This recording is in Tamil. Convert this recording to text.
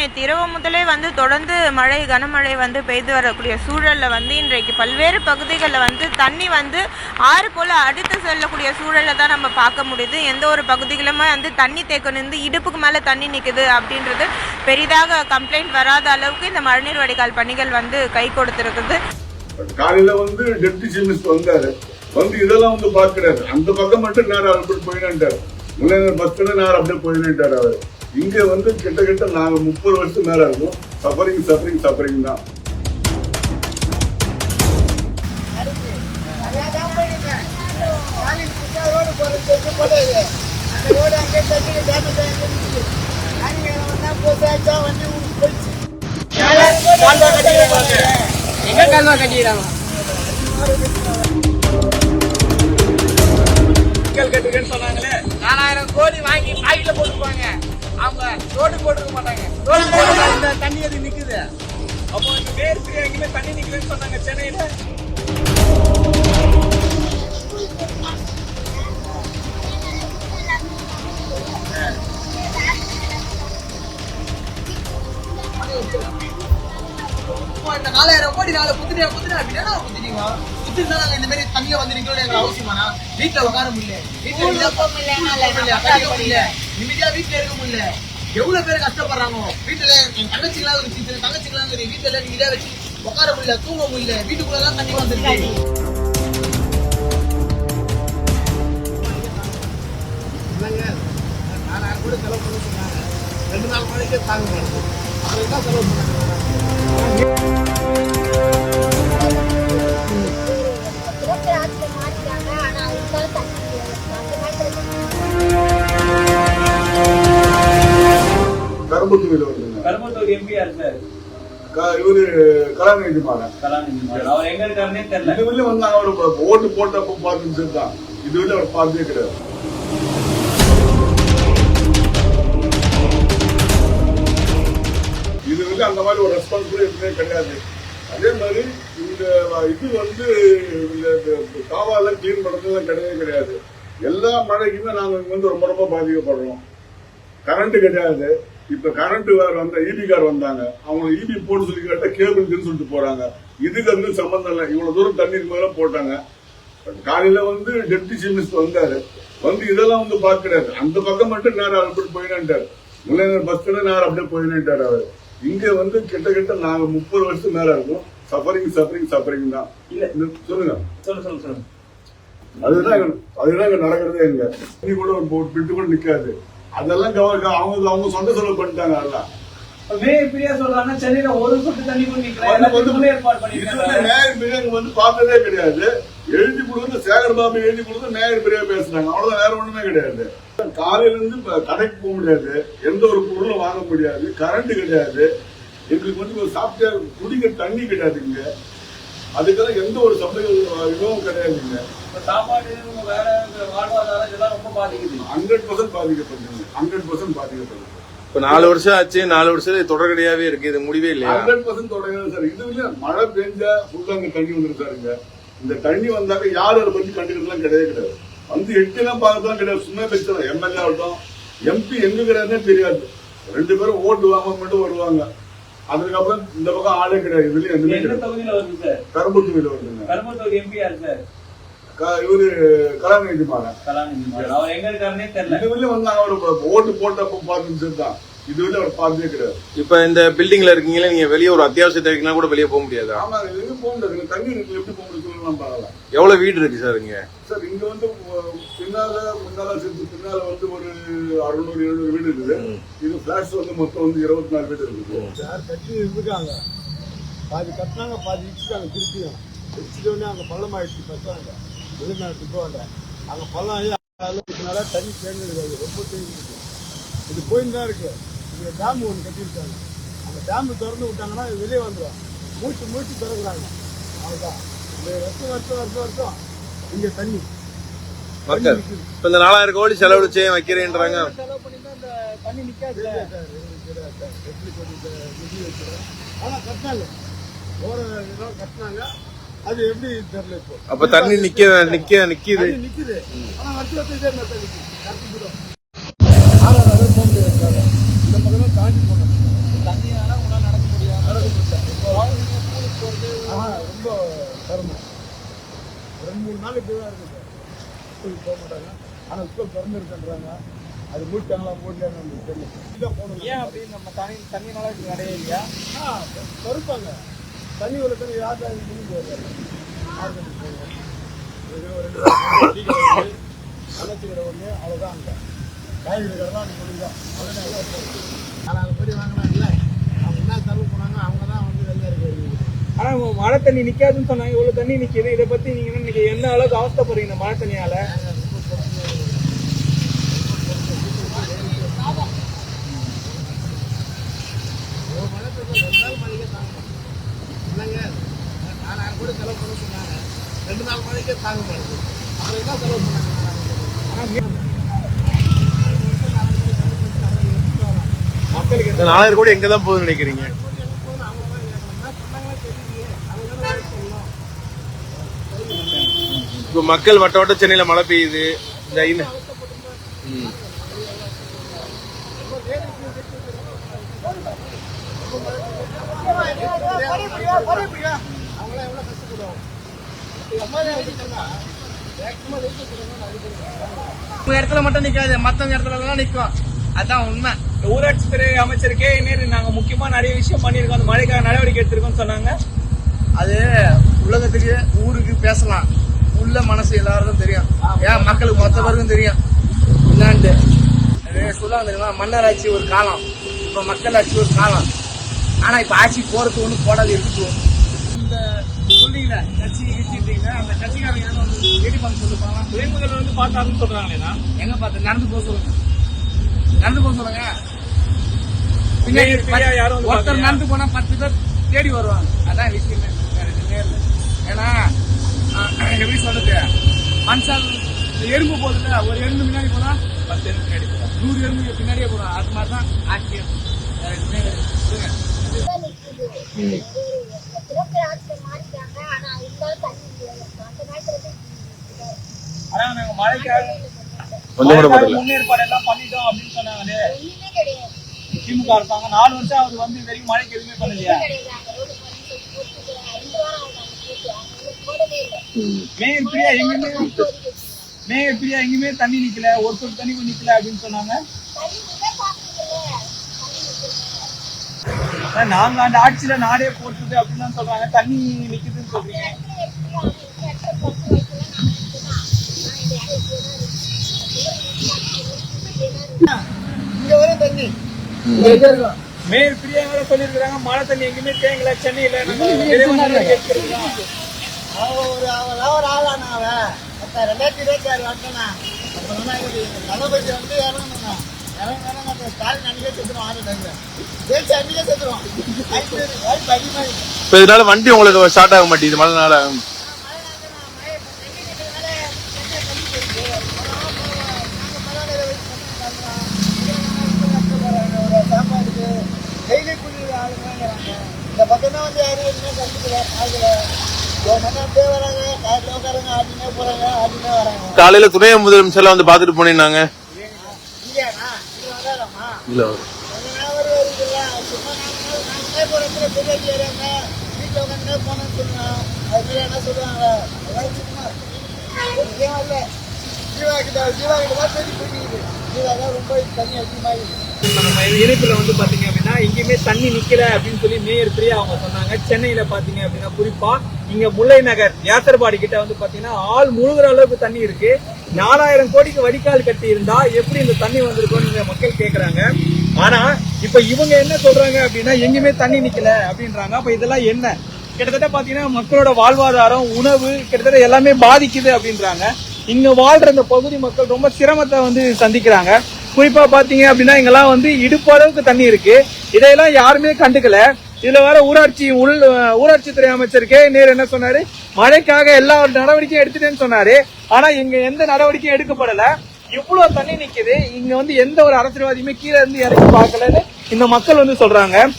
நேற்று இரவு முதலே வந்து தொடர்ந்து மழை கனமழை வந்து பெய்து வரக்கூடிய சூழல்ல வந்து இன்றைக்கு பல்வேறு பகுதிகளில் வந்து தண்ணி வந்து ஆறு போல அடுத்து செல்லக்கூடிய சூழலை தான் நம்ம பார்க்க முடியுது. எந்த ஒரு பகுதிகளுமே வந்து தண்ணி தேக்கம் நின்று இடுப்புக்கு மேலே தண்ணி நிற்குது அப்படின்றது பெரிதாக கம்ப்ளைண்ட் வராத அளவுக்கு இந்த மழைநீர் வடிகால் பணிகள் வந்து கை கொடுத்துருக்குது. காலையில் வந்து டெப்டி சீஃப் மினிஸ்டர் வந்து இதெல்லாம் வந்து பார்க்கிறாரு. அந்த பக்கம் மட்டும் நேரம் அப்படி போயினான்ட்டாரு. பஸ் நேரம் அப்படியே போயினான்ட்டாரு அவர். இங்க வந்து கிட்டத்தட்ட கிட்ட நாங்க முப்பது வருஷம் மேல இருக்கும் சஃபரிங் சஃபரிங் சஃபரிங் தான் ரோடு போடாது. ரோடு எங்க கல்வா சொன்னாங்களே நாலாயிரம் கோடி வாங்கி பாக்கெட்ல போட்டுப்பாங்க அவங்க ரோடு போட்டுக்க மாட்டாங்க. ரோடு போட்டு இந்த தண்ணி அது நிக்குது. அப்போ இந்த வேர் எங்கேயுமே தண்ணி நிக்கலன்னு சொன்னாங்க சென்னையில. இந்த நாலாயிரம் கோடி நாளை குத்துட்டு குத்துட்டு அப்படின்னா குத்துட்டீங்க இந்த மாதிரி தண்ணியில வந்து நிக்கணும் எங்களுக்கு அவசியமானா வீட்டுல உட்கார முடியல. வீட்டுல நிம்மதியா வீட்டுல இருக்க முடியல. எவ்வளவு பேர் கஷ்டப்படுறாங்க வீட்டுல என் தங்கச்சிங்களா இருக்கு சின்ன தங்கச்சிங்களா இருக்கு வீட்டுல நீங்க இதை வச்சு உட்கார முடியல தூங்க முடியல வீட்டுக்குள்ள தான் தண்ணி வந்துருக்கு கோடி செலவு பண்ண சொன்னாங்க. ரெண்டு நாள் மழைக்கே தாங்க மாட்டோம் அவங்க என்ன செலவு பண்ணாங்க கரும்புத்துறையில வருதுங்க கரும்பத்தூர் எம்பி யார் சார்? க- இவரு கலாநிதி மாறன். அவர் எங்க இருக்காருன்னே தெரியல. இது வெளில வந்து அவர் ஓட்டு போட்டப்போ பார்த்து தான் இது வெளில அவர் பார்த்ததே கிடையாது. இது வந்து அந்த மாதிரி ஒரு ரெஸ்பான்சிபிலிட்டி எதுவுமே கிடையாது. அதே மாதிரி இந்த இது வந்து இந்த காவால கிளீன் பண்றதுலாம் கிடையவே கிடையாது. எல்லா மழைக்குமே நாங்க இங்க வந்து ரொம்ப ரொம்ப பாதிக்கப்படுறோம். கரண்ட் கிடையாது. இப்ப கரண்ட் வேற வந்த ஈபி கார் வந்தாங்க. அவங்க ஈபி போட்டு சொல்லி கேட்டா கேபிள்னு சொல்லிட்டு போறாங்க. இதுக்கு வந்து சம்பந்தம் இல்லை. இவ்வளவு தூரம் தண்ணீர் மேல போட்டாங்க. காலையில வந்து டெப்டி சீஃப் மினிஸ்டர் வந்தாரு. வந்து இதெல்லாம் வந்து பாக்குறாரு அந்த பக்கம் மட்டும் நேரம் அப்படி போயினான்ட்டாரு. முன்னாடி பஸ் நேரம் அப்படியே போயினான்ட்டாரு அவர். இங்க வந்து கிட்ட கிட்ட நாங்க முப்பது வருஷம் மேல இருக்கும். சஃபரிங் சஃபரிங் சஃபரிங் தான். சொல்லுங்க. சொல்லு சொல்லு சொல்லு. அதுதான் அதுதான் இங்க நடக்கிறதே இங்க. தண்ணி கூட ஒரு பிட்டு கூட நிக்காது. அதெல்லாம் அவங்க அவங்க சொந்த செலவு பண்ணிட்டாங்க அதெல்லாம். மேயர் பிரியா சொல்றாங்க சென்னையில ஒரு சொட்டு தண்ணி கூட நிக்கல. வந்து- பார்த்ததே கிடையாது. எழுதி கொடுத்து சேகர் பாபு எழுதி கொடுத்து மேயர் பிரியா பேசுனாங்க அவ்வளவுதான் வேற ஒண்ணுமே கிடையாது. காலையில இருந்து கடைக்கு போக முடியாது. எந்த ஒரு பொருளும் வாங்க முடியாது. கரண்ட் கிடையாது. எங்களுக்கு வந்து சாப்பிட்ட குடிக்க தண்ணி கிடையாது இங்க. அதுக்கெல்லாம் எந்த ஒரு சபை இதுவும் கிடையாது இங்க இப்ப சாப்பாடு வேற வாழ்வாதாரம் இதெல்லாம் ரொம்ப பாதிக்குது. ஹண்ட்ரட் பர்சன்ட் பாதிக்கப்படுது ஹண்ட்ரட் பர்சன்ட் பாதிக்கப்படுது இப்ப நாலு வருஷம் ஆச்சு நாலு வருஷம் தொடர்கடையாவே இருக்கு இது முடிவே இல்லையா? ஹண்ட்ரட் பர்சன்ட் தொடங்குது சார் இது இல்ல மழை பெஞ்சா ஃபுல்லா அங்க தண்ணி இங்க. இந்த தண்ணி வந்தாக்க யாரும் அதை பத்தி கண்டுக்கிறதுலாம் கிடையவே கிடையாது. வந்து எட்டுலாம் பார்க்கறதுலாம் கிடையாது. சும்மா பேசலாம் எம்எல்ஏ ஆகட்டும் எம்பி எங்க கிடையாதுன்னே தெரியாது. ரெண்டு பேரும் ஓட்டு வாங்க மட்டும் வருவாங்க. அதுக்கப்புறம் இந்த பக்கம் ஆளே கிடையாது. எந்த கிடையாது தொகுதியில வருது சார்? கரும்புத்துறையில வருதுங்க. கரும்பத்தூர் எம்பி யார் சார்? இவரு கலாநிதி மாறன். அவர் எங்க இருக்காருன்னே தெரியல. இது வெளில வந்து அவர். ஓட்டு போட்டப்போ பார்த்து தான் இது வெளில அவர் பார்த்ததே கிடையாது. இப்ப இந்த பில்டிங்ல இருக்கீங்களா நீங்க வெளியே ஒரு அத்தியாவசிய தேவைக்குனா கூட வெளியே போக முடியாதா? ஆமா எங்க போக முடியாது. தண்ணி எப்படி போக முடியும்? சொல்லலாம் பார்க்கலாம் எவ்வளவு வீடு இருக்கு சார் இங்க? சார் இங்க வந்து பின்னால முன்னால சேர்த்து பின்னால வந்து ஒரு அறுநூறு எழுநூறு வீடு இருக்குது. இது பிளாட்ஸ் வந்து மொத்தம் வந்து இருபத்தி நாலு வீடு இருக்குது. யார் கட்டி இருக்காங்க பாதி கட்டினாங்க பாதி இடிச்சுட்டாங்க திருப்பியும். இடிச்சிட்டோடனே அங்கே பள்ளம் ஆயிடுச்சு பத்தாங்க வெளிநாட்டு போகல அங்கே பள்ளம் ஆகி அதனால தண்ணி சேர்ந்துருக்காது ரொம்ப தேங்கிருக்கு இது போயின்னு தான் இருக்கு. இங்கே டேம் ஒன்று கட்டியிருக்காங்க. அந்த டேம் திறந்து விட்டாங்கன்னா வெளியே வந்துடும் மூச்சு மூச்சு திறக்குறாங்க. அவ்வளோதான் வருஷம் வருஷம் வருஷம் வருஷம் இங்கே தண்ணி மக்கள் இப்ப இந்த நாலாயிரம் கோடி செலவழிச்சே வைக்கிறேன்றாங்க. செலவு பண்ணி தான் இந்த தண்ணி நிக்காது எப்படி நிதி வைக்கிறோம். ஆனால் கட்டினாங்க. ஓர இதெல்லாம் கட்டினாங்க. அது எப்படி தெரியல இப்போ. அப்ப தண்ணி நிக்க நிக்க நிக்குது. நிக்குது. ஆனா வருஷம் வருஷம் இதே மாதிரி தான் நிக்குது. கரெக்ட் கூட. ஆனா அதை போக முடியாது சார். இந்த பக்கம் தான் தாண்டி போகணும் தரணும் ரெண்டு மூணு நாள் இப்படி தான் இருக்குது ஸ்கூலுக்கு போக மாட்டாங்க. ஆனால் ஸ்கூல் திறந்துருக்குன்றாங்க அது மூட்டாங்களா மூட்டாங்க நம்மளுக்கு தெரியும். போகணும் ஏன் அப்படின்னு நம்ம தனி தண்ணினால இப்படி நிறைய இல்லையா? ஆ தருப்பாங்க தண்ணி ஒரு தண்ணி யார் தான் பண்ணி போவாங்க அழைச்சிக்கிற ஒன்று அவ்வளோதான் அங்கே. காய்கறி கடை தான் முடிஞ்சோம் அவ்வளோதான் ஆனால் அது போய் வாங்கினா மழை தண்ணி நிக்காதுன்னு சொன்னாங்க. இவ்வளவு தண்ணி நிக்குது. இதை பத்தி நீங்க என்ன நினைக்கிறீங்க? என்ன அளவுக்கு அவஸ்தப்படுறீங்க மழை தண்ணியால? ஒரு மழை ரெண்டு நாள் மழைக்கே தாங்க இல்லைங்க கூட செலவு பண்ண சொன்னாங்க ரெண்டு நாள் மழைக்கே மாட்டேங்குது அப்புறம் என்ன செலவு பண்ணாங்க மக்களுக்கு இந்த நாலாயிரம் கோடி எங்க தான் போகுதுன்னு நினைக்கிறீங்க? இப்போ மக்கள் வட்ட வட்ட சென்னையில மழை பெய்யுது. இந்த இன்ன- இடத்துல மட்டும் நிக்காது மத்தவங்க இடத்துல எல்லாம் நிக்கும். அதான் உண்மை. இந்த ஊராட்சித்துறை அமைச்சருக்கே நேரு நாங்க முக்கியமா நிறைய விஷயம் பண்ணிருக்கோம் அந்த மழைக்காக நடவடிக்கை எடுத்திருக்கோம்னு சொன்னாங்க. அது உலகத்துக்கு ஊருக்கு பேசலாம். உள்ள மனசு எல்லாருக்கும் தெரியும். ஏன் மக்களுக்கு மொத்த பேருக்கும் தெரியும். என்னான்ட்டு. சொல்லுவாங்க தெரியுமா? மன்னர் ஆட்சி ஒரு காலம். இப்ப மக்கள் ஆட்சி ஒரு காலம். ஆனா இப்ப ஆட்சி போறது ஒண்ணு போடாது இருக்கு இந்த சொல்றீங்கள கட்சி கிட்டீங்களா அந்த கட்சிக்காரங்க ரெடி பண்ண சொல்லுப்பாங்க. முதல்வர் வந்து பார்த்தாருன்னு சொல்றாங்களேண்ணா எங்க பார்த்து? நடந்து போக சொல்லுங்க. நடந்து போக சொல்லுங்க. ஒருத்தர்? நடந்து போனா பத்து பேர் தேடி வருவாங்க. அதான் விஷயமே. வேற எதுவுமே இல்லை. ஏன்னா எப்படி சொல்றது இந்த எறும்பு போகுதுல ஒரு எறும்பு முன்னாடி போனா பத்து எறும்பு பின்னாடி போகும் நூறு எறும்பு பின்னாடியே போகும் அது மாதிரி தான் இருந்து ஆனா நாங்க மழைக்காக முன்னேற்பாடு எல்லாம் பண்ணிட்டோம் அப்படின்னு சொன்னாங்களே. திமுக இருப்பாங்க. நாலு வருஷம் அவர் வந்து வரைக்கும் மழைக்கு எதுவுமே பண்ணலையா கிடையாது அங்க ரோடு பண்ணி சொல்லி போட்டு ரெண்டு வாரம் ஆகுது அங்க போட்டு அவங்க போடவே இல்லை மேயர் பிரியா எங்கேயுமே மேயர் பிரியா எங்கேயுமே தண்ணி நிக்கல. ஒரு சொல் தண்ணி நிக்கல அப்படின்னு சொன்னாங்க. நாங்க அந்த ஆட்சியில நாடே போட்டுது அப்படின்னு சொல்றாங்க. தண்ணி நிக்குதுன்னு சொல்றீங்க. இங்கே வரும் தண்ணி. மேயர் பிரியா வேற சொல்லியிருக்காங்க மழை தண்ணி எங்கேயுமே தேங்கல சென்னையில. அவன் ஒரு அவன் ஒரு ஆளான அவன்? அப்ப ரெண்டாயிரத்தி இருபத்தி ஆறு வரணும்னா அப்ப தளபதி வந்து இறங்கணும்னா இறங்கணும் நம்ம ஸ்டாலின் அன்னைக்கே செத்துரும் ஆறு டைம்ல ஜெயிச்சு செத்துரும் வாய்ப்பு அதிகமாக இப்போ இதனால வண்டி உங்களுக்கு ஸ்டார்ட் ஆக மாட்டேங்குது மழைனால டெய்லி கூலி ஆளுங்கிறாங்க இந்த பக்கம் தான் வந்து யாரும் எதுவுமே கண்டுக்கல ஆகல காலையில துணை முதலமைச்சர்லாம் வந்து பாத்துட்டு வராதாம்மா இல்ல. ஜீவா கிட்ட ஜீவா கிட்ட தான் ரொம்ப தண்ணி அதிகமாகிடுது இப்போ நம்ம இணைப்புல வந்து பார்த்தீங்க அப்படின்னா எங்கேயுமே தண்ணி நிற்கல அப்படின்னு சொல்லி மேயர் பிரியா அவங்க சொன்னாங்க. சென்னையில் பார்த்தீங்க அப்படின்னா குறிப்பாக இங்கே முல்லை நகர் யாசர்பாடி கிட்ட வந்து பார்த்தீங்கன்னா ஆள் முழுகிற அளவுக்கு தண்ணி இருக்கு. நாலாயிரம் கோடிக்கு வடிகால் கட்டி இருந்தா எப்படி இந்த தண்ணி வந்திருக்கும்னு மக்கள் கேட்குறாங்க ஆனால் இப்போ இவங்க என்ன சொல்றாங்க அப்படின்னா எங்கேயுமே தண்ணி நிற்கல அப்படின்றாங்க. அப்போ இதெல்லாம் என்ன? கிட்டத்தட்ட பார்த்தீங்கன்னா மக்களோட வாழ்வாதாரம் உணவு கிட்டத்தட்ட எல்லாமே பாதிக்குது அப்படின்றாங்க. இங்கே வாழ்ற இந்த பகுதி மக்கள் ரொம்ப சிரமத்தை வந்து சந்திக்கிறாங்க. குறிப்பா பாத்தீங்க அப்படின்னா இங்கெல்லாம் வந்து இடுப்பு அளவுக்கு தண்ணி இருக்கு. இதையெல்லாம் யாருமே கண்டுக்கல. இதுல வர ஊராட்சி உள் ஊராட்சித்துறை அமைச்சருக்கே நேர் என்ன சொன்னாரு? மழைக்காக எல்லா நடவடிக்கையும் எடுத்துட்டேன்னு சொன்னாரு. ஆனா இங்க எந்த நடவடிக்கையும் எடுக்கப்படல. இவ்வளவு தண்ணி நிக்குது. இங்க வந்து எந்த ஒரு அரசியல்வாதியுமே கீழே இருந்து இறங்கி பார்க்கலன்னு இந்த மக்கள் வந்து சொல்றாங்க.